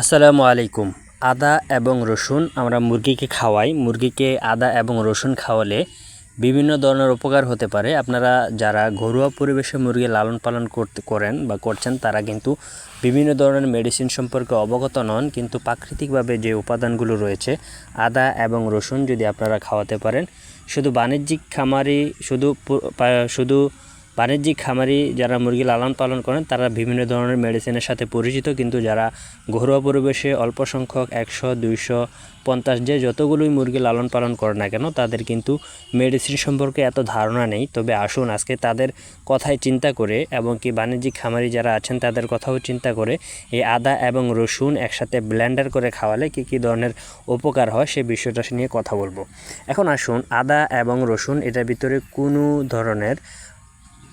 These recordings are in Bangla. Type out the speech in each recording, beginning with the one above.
আসসালামু আলাইকুম। আদা এবং রসুন আমরা মুরগিকে খাওয়াই। মুরগিকে আদা এবং রসুন খাওয়ালে বিভিন্ন ধরনের উপকার হতে পারে। আপনারা যারা ঘরোয়া পরিবেশে মুরগি লালন পালন করতে, করেন বা করছেন, তারা কিন্তু বিভিন্ন ধরনের মেডিসিন সম্পর্কে অবগত নন। কিন্তু প্রাকৃতিকভাবে যে উপাদানগুলো রয়েছে, আদা এবং রসুন যদি আপনারা খাওয়াতে পারেন, শুধু বাণিজ্যিক খামারি, শুধু শুধু বাণিজ্যিক খামারি যারা মুরগি লালন পালন করেন, তারা বিভিন্ন ধরনের মেডিসিনের সাথে পরিচিত। কিন্তু যারা ঘরোয়া পরিবেশে অল্প সংখ্যক একশো, দুইশো, পঞ্চাশ যে যতগুলোই মুরগি লালন পালন করে না কেন, তাদের কিন্তু মেডিসিন সম্পর্কে এত ধারণা নেই। তবে আসুন আজকে তাদের কথাই চিন্তা করে এবং কি বাণিজ্যিক খামারি যারা আছেন, তাদের কথাও চিন্তা করে এই আদা এবং রসুন একসাথে ব্লেন্ডার করে খাওয়ালে কী কী ধরনের উপকার হয়, সে বিষয়টা নিয়ে কথা বলব। এখন আসুন আদা এবং রসুন, এটার ভিতরে কোনো ধরনের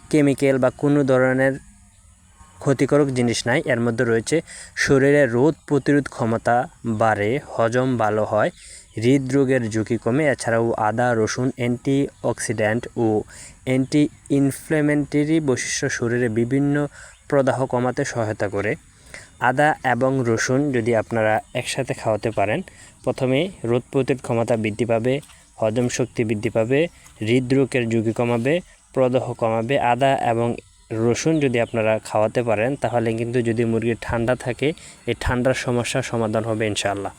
কেমিক্যাল বা কোনো ধরনের ক্ষতিকারক জিনিস নাই। এর মধ্যে রয়েছে শরীরে রোদ প্রতিরোধ ক্ষমতা বাড়ে, হজম ভালো হয়, হৃদরোগের ঝুঁকি কমে। এছাড়াও আদা, রসুন অ্যান্টি অক্সিডেন্ট ও অ্যান্টি ইনফ্লেমেন্টারি বৈশিষ্ট্য শরীরে বিভিন্ন প্রদাহ কমাতে সহায়তা করে। আদা এবং রসুন যদি আপনারা একসাথে খাওয়াতে পারেন, প্রথমে রোদ প্রতিরোধ ক্ষমতা বৃদ্ধি পাবে, হজম শক্তি বৃদ্ধি পাবে, হৃদরোগের ঝুঁকি কমাবে প্রদাহ কমাবে, আদা এবং রসুন যদি আপনারা খাওয়াতে পারেন, তাহলে কিন্তু যদি মুরগির ঠান্ডা থাকে, এই ঠান্ডার সমস্যার সমাধান হবে ইনশাআল্লাহ।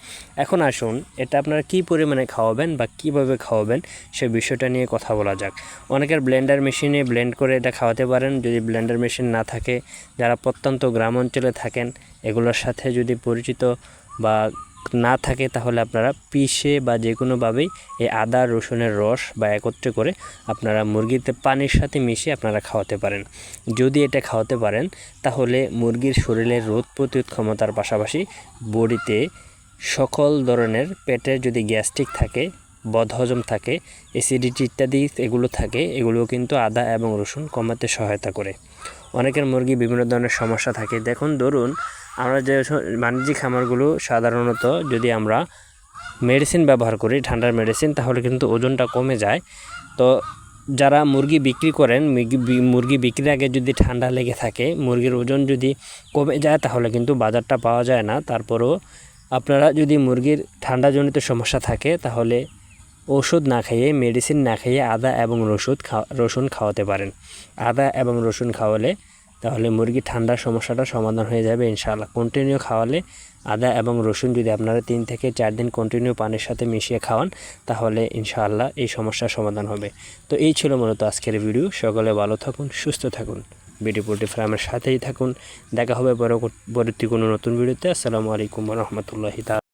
এখন আসুন, এটা আপনারা কী পরিমাণে খাওয়াবেন বা কীভাবে খাওয়াবেন, সে বিষয়টা নিয়ে কথা বলা যাক। অনেকের ব্লেন্ডার মেশিনে ব্লেন্ড করে এটা খাওয়াতে পারেন, যদি ব্লেন্ডার মেশিন না থাকে, যারা প্রত্যন্ত গ্রাম অঞ্চলে থাকেন, এগুলোর সাথে যদি পরিচিত বা না থাকে তাহলে আপনারা পিষে বা যে কোনোভাবেই এই আদা, রসুনের রস বা একত্রে করে আপনারা মুরগিতে পানির সাথে মিশিয়ে আপনারা খাওয়াতে পারেন। যদি এটা খাওয়াতে পারেন, তাহলে মুরগির শরীরের রোদ প্রতিরোধ ক্ষমতার পাশাপাশি বডিতে সকল ধরনের পেটে যদি গ্যাস্ট্রিক থাকে, বদহজম থাকে, অ্যাসিডিটি ইত্যাদি এগুলো থাকে এগুলো কিন্তু আদা এবং রসুন কমাতে সহায়তা করে। অনেকের মুরগি বিভিন্ন ধরনের সমস্যা থাকে। দেখুন, ধরুন আমরা যে বাণিজ্যিক খামারগুলো সাধারণত যদি আমরা মেডিসিন ব্যবহার করি, ঠান্ডার মেডিসিন তাহলে কিন্তু ওজনটা কমে যায়। তো যারা মুরগি বিক্রি করেন, মুরগি বিক্রির আগে যদি ঠান্ডা লেগে থাকে, মুরগির ওজন যদি কমে যায়, তাহলে কিন্তু বাজারটা পাওয়া যায় না। তারপরেও আপনারা যদি মুরগির ঠান্ডাজনিত সমস্যা থাকে, তাহলে ওষুধ না খাইয়ে মেডিসিন না খাইয়ে আদা এবং রসুন খাওয়া রসুন খাওয়াতে পারেন। আদা এবং রসুন খাওয়ালে তাহলে মুরগির ঠান্ডার সমস্যাটা সমাধান হয়ে যাবে ইনশাআল্লাহ। কন্টিনিউ খাওয়ালে আদা এবং রসুন যদি আপনারা তিন থেকে চার দিন কন্টিনিউ পানির সাথে মিশিয়ে খাওয়ান, তাহলে ইনশাআল্লাহ এই সমস্যার সমাধান হবে। তো এই ছিল মূলত আজকের ভিডিও সকলে ভালো থাকুন, সুস্থ থাকুন। বিডি পোল্ট্রি ফার্মের সাথেই থাকুন। দেখা হবে পরবর্তী কোনো নতুন ভিডিওতে আসসালামু আলাইকুম রহমতুল্লাহি তা